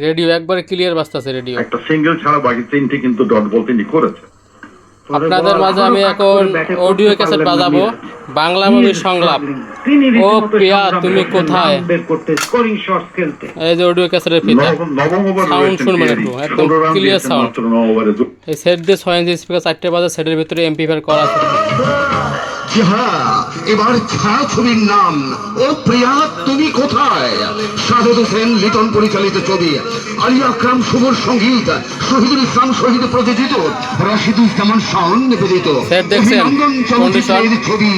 Radio একবারে clear বাজতেছে radio. একটা সিঙ্গেল ছাড়া বাকি তিনটি কিন্তু ডট বল তিনি করেছে। আপনাদের মাঝে আমি এখন অডিও ক্যাসেট বাজাবো। বাংলা মুভির সংলাপ। ও প্রিয়া তুমি কোথায়? এই যে অডিও ক্যাসেটের ফিতা সাউন্ড শুনবেন। একটু, একদম ওভারে দু- এই সেট দিয়ে ছয় ইঞ্চি স্পিকার চারটে বাজে সেটের ভিতরে এমপিফার করা আছে। হ্যাঁ এবার ছায়া ছবির নাম। ও প্রিয়া তুমি কোথায়? সাদত হোসেন লিটন পরিচালিত ছবি। আলী আকরাম শুভর সংগীত শহীদুল ইসলাম শহীদ প্রযোজিত রাশিদুল জামান শাওন নিবেদিত। অভিনন্দন চলচ্চিত্রের ছবি।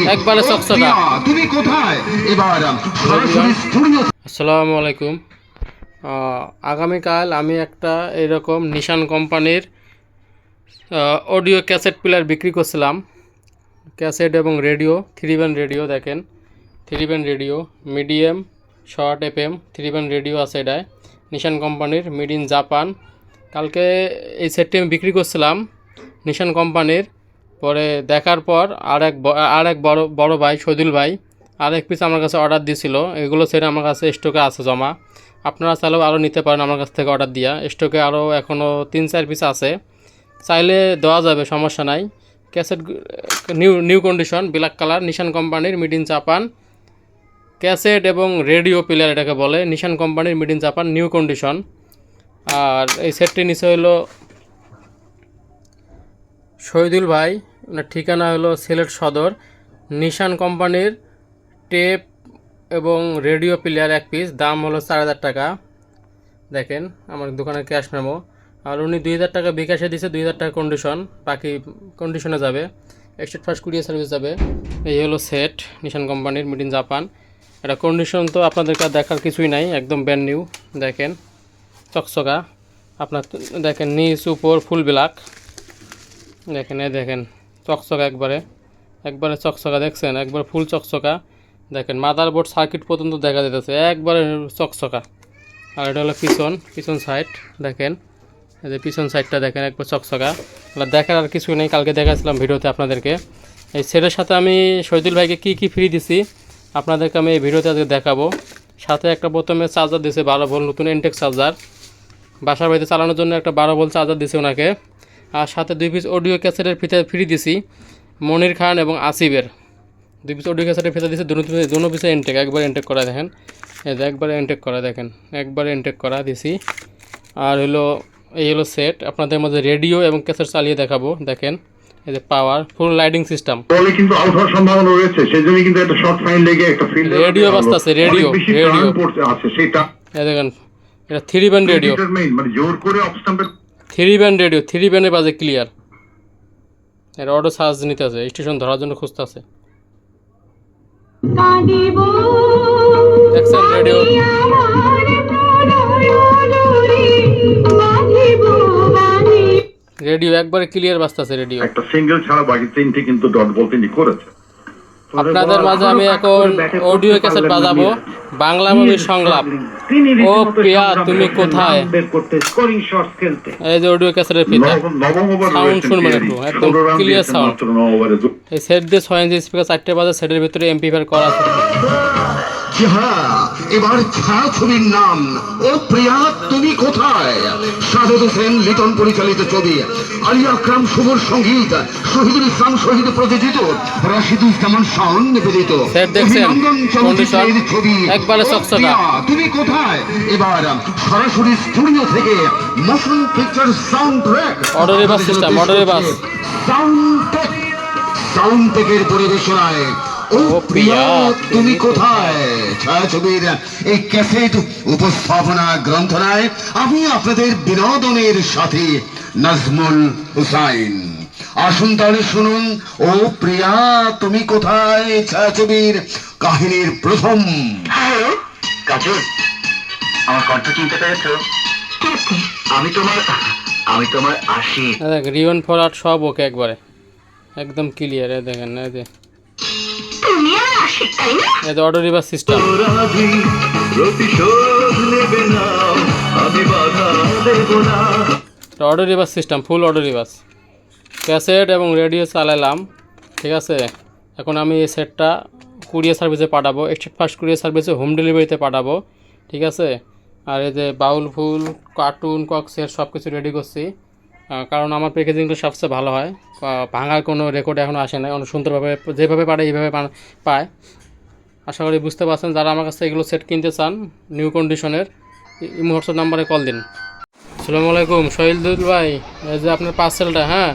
তুমি কোথায়? এবার সরাসরি স্টুডিও আসসালামু আলাইকুম। আগামীকাল আমি একটা এরকম নিশান কোম্পানির অডিও ক্যাসেট প্লেয়ার বিক্রি করছিলাম। ক্যাসেট এবং রেডিও, থ্রি ব্যান্ড রেডিও দেখেন। Three band radio, medium, short F M three band radio আছে এটায়। নিশান কোম্পানির মেড ইন জাপান। কালকে এই সেটটি আমি বিক্রি করছিলাম নিশান কোম্পানির। পরে দেখার পর আর এক আর এক বড় বড় ভাই, শহীদুল ভাই আর এক পিস আমার কাছে অর্ডার দিয়েছিল। এগুলো সেট আমার কাছে স্টকে আছে জমা। আপনারা চাইলেও আরও নিতে পারেন আমার কাছ থেকে অর্ডার দিয়া। স্টকে আরও এখনও তিন চার পিস আছে। চাইলে দেওয়া যাবে, সমস্যা নাই। Cassette new new condition, black colour, Nissan কোম্পানির মিড ইন জাপান। ক্যাসেট এবং রেডিও প্লেয়ার এটাকে বলে, নিশান কোম্পানির made in Japan, new condition. আর এই সেটটি নিচে হলো শহীদুল ভাই, ওনার ঠিকানা হলো সিলেট সদর। নিশান কোম্পানির টেপ এবং রেডিও প্লেয়ার এক পিস, দাম হলো চার হাজার টাকা। দেখেন, আমার দোকানের ক্যাশ মেমো। আর উনি দুই হাজার টাকা বিকাশে দিছে, দুই হাজার টাকা কন্ডিশন বাকি কন্ডিশনে যাবে। এক্সটেড ফার্স্ট কুরিয়ার সার্ভিস যাবে। এই হলো সেট নিশান কোম্পানির মিড ইন জাপান এটা কন্ডিশন তো আপনাদেরকে আর দেখার কিছুই নাই, একদম ব্যান্ড নিউ দেখেন। চকচকা। আপনার দেখেন, নিচ, উপর ফুল ব্ল্যাক দেখেন, এই দেখেন, চকচকা একবারে। একবারে চকচকা, দেখছেন? একবার ফুল চকচকা। দেখেন মাদারবোর্ড সার্কিট পর্যন্ত দেখা যেতেছে একবারে চকচকা। আর এটা হলো পিছন পিছন সাইড দেখেন। এই যে পিছন সাইডটা দেখেন, একবার চকচকা। দেখার আর কিছু নেই, কালকে দেখাচ্ছিলাম ভিডিওতে আপনাদেরকে। এই সেটের সাথে আমি শহীদুল ভাইকে কী কী ফ্রি দিছি, আপনাদেরকে আমি এই ভিডিওতে আজকে দেখাবো। সাথে একটা প্রথমে চার্জার দিয়েছে বারো ভোল নতুন এনটেক চার্জার বাসার বাড়িতে চালানোর জন্য একটা বারো ভোল চার্জার দিছে ওনাকে। আর সাথে দুই পিস অডিও ক্যাসেটের ফিতে ফ্রি দিছি, মনির খান এবং আসিফের। দুই পিস অডিও ক্যাসেটের ফিতে দিছে, দুটো দুটো পিসে এনটেক একবার এনটেক করা দেখেন। একবারে এনটেক করা দেখেন, একবারে এনটেক করা দিছি। আর হলো এই হলো সেট আপনাদের মধ্যে রেডিও এবং ক্যাসেট চালিয়ে দেখাবো দেখেন। এই যে পাওয়ার ফুল লাইটিং সিস্টেম বলে কিন্তু আউট হওয়ার সম্ভাবনা রয়েছে সেই জন্য কিন্তু একটা শর্ট ফাইন লেগে একটা ফিল্ড রেডিও বাজতাছে, রেডিও, রেডিও। আছে সেটা এই দেখেন এটা থ্রি ব্যান্ড রেডিও মানে জোর করে অফ স্টাম্পের থ্রি ব্যান্ড রেডিও থ্রি ব্যান্ডে বাজে ক্লিয়ার এর অটো চার্জ নিতে আছে স্টেশন ধরার জন্য খুঁজতে আছে রেডিও রেডিও একবারে ক্লিয়ার বাজতেছে রেডিও। একটা সিঙ্গেল ছাড়া বাকি তিনটি কিন্তু ডট বল তিনি করেছে। আপনাদের মাঝে আমি এখন অডিও ক্যাসেট বাজাবো। বাংলা মুভির সংলাপ। ও প্রিয়া, তুমি কোথায়? এই যে অডিও ক্যাসেটের ফিতা রয়েছেন শুনবেন একটু, একদম ওভারে দু- এই সেট দিয়ে ছয় ইঞ্চি স্পিকার চারটে বাজে সেটের ভিতরে এমপিফার করা আছে। হ্যাঁ এবার ছায়া ছবির নাম। ও প্রিয়া তুমি কোথায়? সাদত হোসেন লিটন পরিচালিত ছবি। আলী আকরাম শুভর সংগীত। শহীদুল ইসলাম শহীদ প্রযোজিত। রাশিদুল জামান শাওন নিবেদিত। ছবি। তুমি কোথায়? এবার সরাসরি স্টুডিও থেকে motion picture sound track reverse। Sound tech sound টেকের পরিবেশনায় ও প্রিয়া তুমি কোথায়? ছায়াছবির এই ক্যাসেট উপস্থাপনা গ্রন্থনায় আমি আপনাদের বিনোদনের সাথে নাজমুল হুসাইন। আসুন তাহলে শুনুন ও প্রিয়া তুমি কোথায় ছায়াছবির কাহিনীর প্রথম? কাজল আমার কণ্ঠ চিনতে পেরেছ? আমি তোমার আমি তোমার এই দেখ রিওন ফর আর্ট সব ওকে একবারে। একদম ক্লিয়ার দেখেন এই যে তুমি যে auto reverse system. Auto reverse system full auto reverse cassette এবং রেডিও চালালাম ঠিক আছে? এখন আমি এই সেটটা কুরিয়ার সার্ভিসে পাঠাবো। স্টেট ফার্স্ট কুরিয়ার সার্ভিসে হোম ডেলিভারিতে পাঠাবো ঠিক আছে? আর এই যে বাউল ফুল কার্টুন কক্সের সব কিছু রেডি করছি কারণ আমার প্যাকেজিংটা সবচেয়ে ভালো হয়। ভাঙার কোনো রেকর্ড এখনও আসে না অনেক সুন্দরভাবে যেভাবে পারে এইভাবে পায়। আশা করি বুঝতে পারছেন, যারা আমার কাছে এগুলো সেট কিনতে চান নিউ কন্ডিশনের ইমো হোয়াটসঅ্যাপ নাম্বারে কল দিন। আসসালামু আলাইকুম, শহীদুল ভাই, এই যে আপনার পার্সেলটা হ্যাঁ?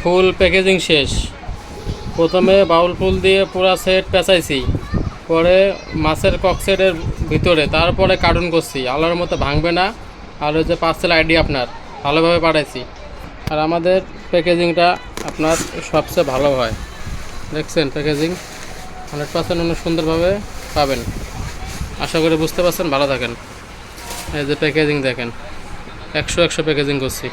ফুল প্যাকেজিং শেষ। প্রথমে বাউল ফুল দিয়ে পুরো সেট পেঁচাইছি। পরে মাছের ককসেটের ভিতরে, তারপরে কার্টুন করছি। আলোর মতো ভাঙবে না। আর ওই যে পার্সেল আইডি আপনার, ভালোভাবে পাঠাইছি। আর আমাদের প্যাকেজিংটা আপনার সবচেয়ে ভালো হয়। দেখছেন প্যাকেজিং হান্ড্রেড পার্সেন্ট অনেক সুন্দরভাবে পাবেন। আশা করি বুঝতে পারছেন, ভালো থাকেন। এই যে প্যাকেজিং দেখেন, একশো একশো প্যাকেজিং করছি।